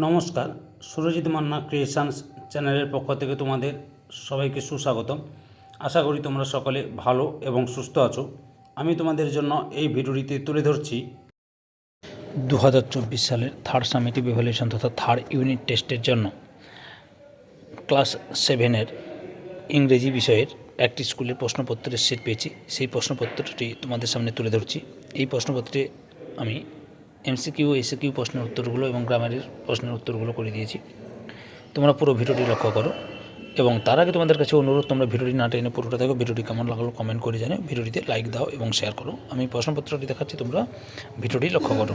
নমস্কার, সুরজিৎ মান্না ক্রিয়েশনস চ্যানেলের পক্ষ থেকে তোমাদের সবাইকে সুস্বাগতম। আশা করি তোমরা সকলে ভালো এবং সুস্থ আছো। আমি তোমাদের জন্য এই ভিডিওটিতে তুলে ধরছি দু হাজার চব্বিশ সালের থার্ড সামিটিভ ইভ্যালুয়েশন তথা থার্ড ইউনিট টেস্টের জন্য। ক্লাস সেভেনের ইংরেজি বিষয়ের একটি স্কুলের প্রশ্নপত্রের সেট পেয়েছি। সেই প্রশ্নপত্রটি তোমাদের সামনে তুলে ধরছি। এই প্রশ্নপত্রে আমি এমসিকিউ, এসিকিউ প্রশ্নের উত্তরগুলো এবং গ্রামারের প্রশ্নের উত্তরগুলো করে দিয়েছি। তোমরা পুরো ভিডিওটি লক্ষ্য করো এবং তার আগে তোমাদের কাছে অনুরোধ, তোমরা ভিডিওটি না টেনে পুরোটা দেখো, ভিডিওটি কেমন লাগল কমেন্ট করে জানো ভিডিওটিতে লাইক দাও এবং শেয়ার করো। আমি প্রশ্নপত্রটি দেখাচ্ছি, তোমরা ভিডিওটি লক্ষ্য করো।